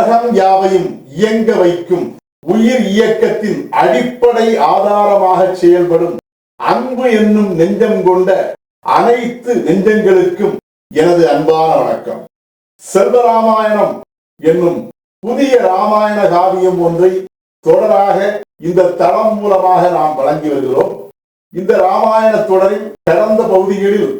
உலகம் யாவையும் இயங்க வைக்கும். உயிர் இயக்கத்தின் அடிப்படை ஆதாரமாக செயல்படும். அன்பு என்னும் நெஞ்சம் கொண்ட அனைத்து நெஞ்சங்களுக்கும் எனது அன்பான வணக்கம். செல்வராமாயணம் என்னும் புதிய ராமாயண காவியம் ஒன்றை தொடராக இந்த தளம் மூலமாக நாம் வழங்கி வருகிறோம். இந்த ராமாயண தொடரின் கடந்த பகுதிகளில்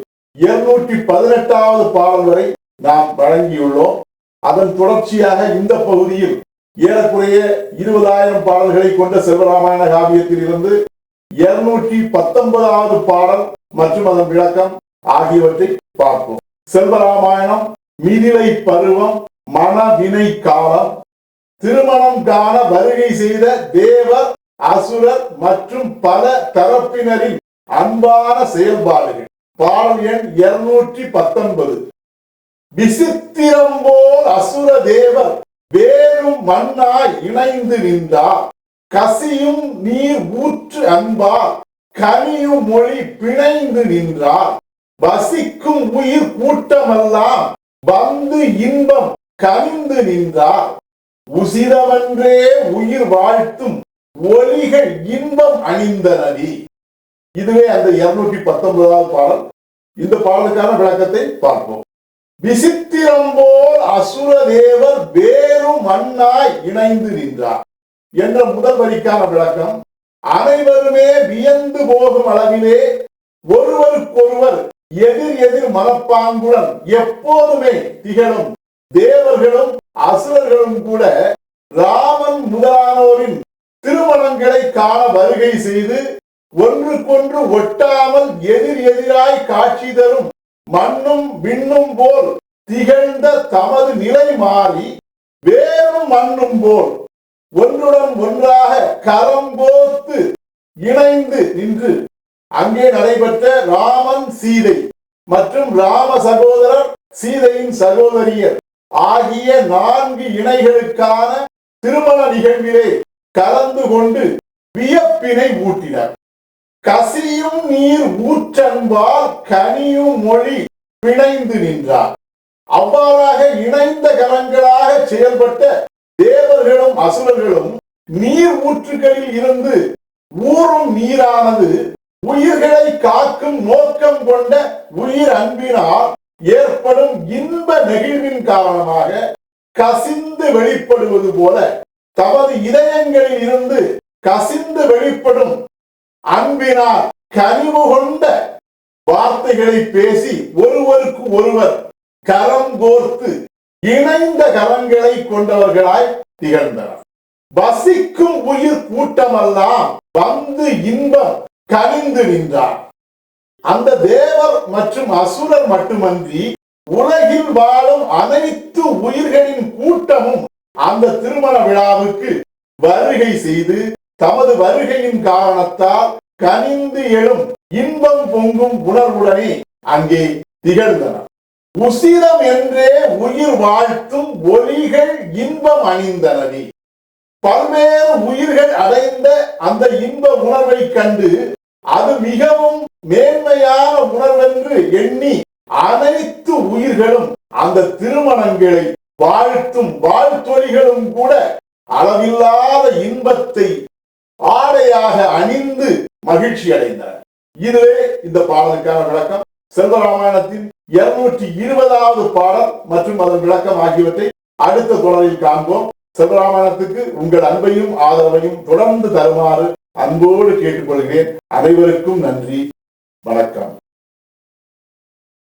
இருநூற்றி பதினெட்டாவது பாடல் வரை நாம் வழங்கியுள்ளோம். அதன் தொடர்ச்சியாக இந்த பகுதியில் ஏறக்குறைய இருபதாயிரம் பாடல்களை கொண்ட செல்வராமாயண காவியத்தில் இருந்து இருநூற்றி பத்தொன்பதாவது பாடல் மற்றும் அதன் விளக்கம் ஆகியவற்றை பார்ப்போம். செல்வராமாயணம் மிதிலை பருவம் மனவினை காலம் திருமணம் காண வருகை செய்த தேவர் அசுரர் மற்றும் பல தரப்பினரின் அன்பான செயல்பாடுகள். பாடல் எண் இருநூற்றி பத்தொன்பது. விசித்திரம் போல் அசுர தேவர் வேறும் மண்ணாய் இணைந்து நின்றார். கசியும் நீர் ஊற்று அன்பார் கனியும் மொழி பிணைந்து நின்றார். வசிக்கும் உயிர் கூட்டமெல்லாம் வந்து இன்பம் கனிந்து நின்றார். உசிதமன்றே உயிர் வாழ்த்தும் ஒலிகள் இன்பம் அணிந்தனடி இதுவே அந்த இருநூற்றி பத்தொன்பதாவது பாடல். இந்த பாடலுக்கான விளக்கத்தை பார்ப்போம். விசித்திரம் போல் அசுர தேவர் வேறும் மண்ணாய் இணைந்து நின்றார். என்ற முதல் வரிக்கான விளக்கம் அனைவருமே வியந்து போகும் அளவிலே ஒருவருக்கொருவர் எதிர் எதிர் மனப்பாங்குடன் எப்போதுமே திகழும் தேவர்களும் அசுரர்களும் கூட ராமன் முதலானோரின் திருமணங்களை காண வருகை செய்து ஒன்றுக்கொன்று ஒட்டாமல் எதிர் எதிராய் காட்சி தரும் மண்ணும் விண்ணும் போல் திகழ்ந்த தமது நிலை மாறி வேறும் மண்ணும் போல் ஒன்றுடன் ஒன்றாக கரம் கோத்து இணைந்து நின்று அங்கே நடைபெற்ற ராமன் சீதை மற்றும் ராம சகோதரர் சீதையின் சகோதரியர் ஆகிய நான்கு இணைகளுக்கான திருமண நிகழ்விலே கலந்து கொண்டு வியப்பினை ஊட்டினார். கசியும் நீர் ஊற்றன்பால் கனியும் மொழி பிணைந்து நின்றார். அவ்வாறாக இணைந்த கரங்களாக செயல்பட்ட தேவர்களும் அசுரர்களும் நீர் ஊற்றுகளில் இருந்து ஊறும் நீரானது உயிர்களை காக்கும் நோக்கம் கொண்ட உயிர் அன்பினால் ஏற்படும் இன்ப நெகிழ்வின் காரணமாக கசிந்து வெளிப்படுவது போல தமது இதயங்களில் இருந்து கசிந்து வெளிப்படும் அன்பினால் கனிவு கொண்ட வார்த்தைகளை பேசி ஒருவருக்கு ஒருவர் கரம் கோர்த்து இணைந்த கரங்களை கொண்டவர்களாய் திகழ்ந்தனர். வசிக்கும் உயிர் கூட்டமெல்லாம் வந்து இன்பம் கனிந்து நின்றார். அந்த தேவர் மற்றும் அசுரர் மட்டுமன்றி உலகில் வாழும் அனைத்து உயிர்களின் கூட்டமும் அந்த திருமண விழாவுக்கு வருகை செய்து தமது வருகையின் காரணத்தால் கனிந்து எழும் இன்பம் பொங்கும் உணர்வுடனே அங்கே திகழ்ந்தனர் உசிரம் என்றே உயிர் வாழ்த்தும் ஒலிகள் இன்பம் அணிந்தனவே. பல்வேறு உயிர்கள் அடைந்த அந்த இன்ப உணர்வை கண்டு அது மிகவும் மேன்மையான உணர்வென்று எண்ணி அனைத்து உயிர்களும் அந்த திருமணங்களை வாழ்த்தும் வாழ்த்தொலிகளும் கூட அளவில்லாத இன்பத்தை ஆடையாக அணிந்து மகிழ்ச்சி அடைந்தார்? இதுவே இந்த பாடலுக்கான விளக்கம். செல்வராமாயணத்தின் இருநூற்றி இருபதாவது பாடல் மற்றும் அதன் விளக்கம் ஆகியவற்றை அடுத்த தொடரில் காண்போம். செல்வராமாயணத்துக்கு உங்கள் அன்பையும் ஆதரவையும் தொடர்ந்து தருமாறு அன்போடு கேட்டுக்கொள்கிறேன். அனைவருக்கும் நன்றி. வணக்கம்.